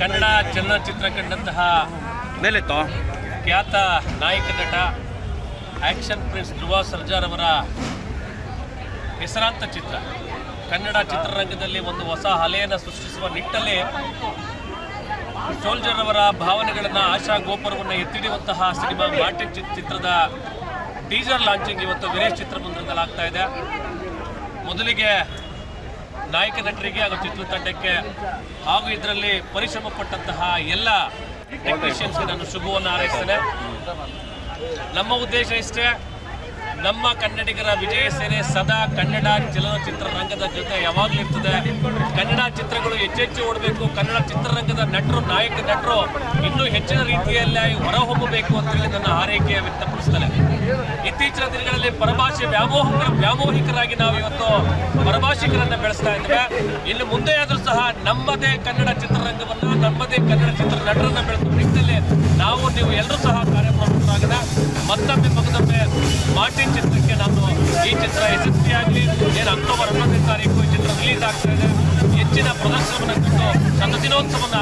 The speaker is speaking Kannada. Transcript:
ಚಲನಚಿತ್ರ ಕಂಡಂತಹ ಖ್ಯಾತ ನಾಯಕ ನಟ ಆಕ್ಷನ್ ಪ್ರಿನ್ಸ್ ಧ್ರುವ ಸರ್ಜಾರ್ ಅವರ ಹೆಸರಾಂತ ಚಿತ್ರ. ಕನ್ನಡ ಚಿತ್ರರಂಗದಲ್ಲಿ ಒಂದು ಹೊಸ ಅಲೆಯನ್ನು ಸೃಷ್ಟಿಸುವ ನಿಟ್ಟಲ್ಲಿ ಸೋಲ್ಜರ್ ಅವರ ಭಾವನೆಗಳನ್ನು ಆಶಾ ಗೋಪುರವನ್ನು ಎತ್ತಿಡುವಂತಹ ಸಿನಿಮಾ ಮಾರ್ಟಿನ್ ಚಿತ್- ಚಿತ್ರದ ಟೀಸರ್ ಲಾಂಚಿಂಗ್ ಇವತ್ತು ವೀರೇಶ್ ಚಿತ್ರಮಂದಿರದಲ್ಲಿ ಆಗ್ತಾ ಇದೆ. ಮೊದಲಿಗೆ ನಾಯಕ ನಟರಿಗೆ ಹಾಗೂ ಚಿತ್ರತಂಡಕ್ಕೆ ಹಾಗೂ ಇದರಲ್ಲಿ ಪರಿಶ್ರಮ ಪಟ್ಟಂತಹ ಎಲ್ಲ ಟೆಕ್ನಿಷಿಯನ್ಸ್ಗೆ ನಾನು ಶುಭವನ್ನು ಹಾರೈಸ್ತೇನೆ. ನಮ್ಮ ಉದ್ದೇಶ ಇಷ್ಟೇ, ನಮ್ಮ ಕನ್ನಡಿಗರ ವಿಜಯ ಸೇನೆ ಸದಾ ಕನ್ನಡ ಚಲನಚಿತ್ರ ರಂಗದ ಜೊತೆ ಯಾವಾಗಲೂ ಇರ್ತದೆ. ಕನ್ನಡ ಚಿತ್ರಗಳು ಹೆಚ್ಚೆಚ್ಚು ಓಡಬೇಕು. ಕನ್ನಡ ಚಿತ್ರರಂಗದ ನಟರು, ನಾಯಕ ನಟರು ಇನ್ನೂ ಹೆಚ್ಚಿನ ರೀತಿಯಲ್ಲಿ ಹೊರಹೊಮ್ಮಬೇಕು ಅಂತೇಳಿ ನನ್ನ ಆರೈಕೆ ವ್ಯಕ್ತಪಡಿಸ್ತಾರೆ ಪರಭಾಷೆ ವ್ಯಾಮೋಹ ವ್ಯಾಮೋಹಿಕರಾಗಿ ನಾವು ಇವತ್ತು ಪರಭಾಷಿಕರನ್ನ ಬೆಳೆಸ್ತಾ ಇದ್ದೇವೆ. ಇನ್ನು ಮುಂದೆ ಆದರೂ ಸಹ ನಮ್ಮದೇ ಕನ್ನಡ ಚಿತ್ರರಂಗವನ್ನ, ನಮ್ಮದೇ ಕನ್ನಡ ಚಿತ್ರ ನಟರನ್ನ ಬೆಳೆಸುವ ನಿಟ್ಟಿನಲ್ಲಿ ನಾವು, ನೀವು ಎಲ್ಲರೂ ಸಹ ಕಾರ್ಯಪ್ರವೃತ್ತರಾಗದ ಮತ್ತೊಮ್ಮೆ ಮಗದೊಮ್ಮೆ ಮಾರ್ಟಿನ್ ಚಿತ್ರಕ್ಕೆ ನಾನು ಈ ಚಿತ್ರ ಯಶಸ್ವಿಯಾಗಲಿ. ಏನು ಅಕ್ಟೋಬರ್ ಹನ್ನೊಂದನೇ ತಾರೀಕು ಈ ಚಿತ್ರ ರಿಲೀಸ್ ಆಗ್ತಾ ಇದೆ. ಹೆಚ್ಚಿನ ಪ್ರದರ್ಶನವನ್ನು ಕಂಡು ನನ್ನ ದಿನೋತ್ಸವವನ್ನು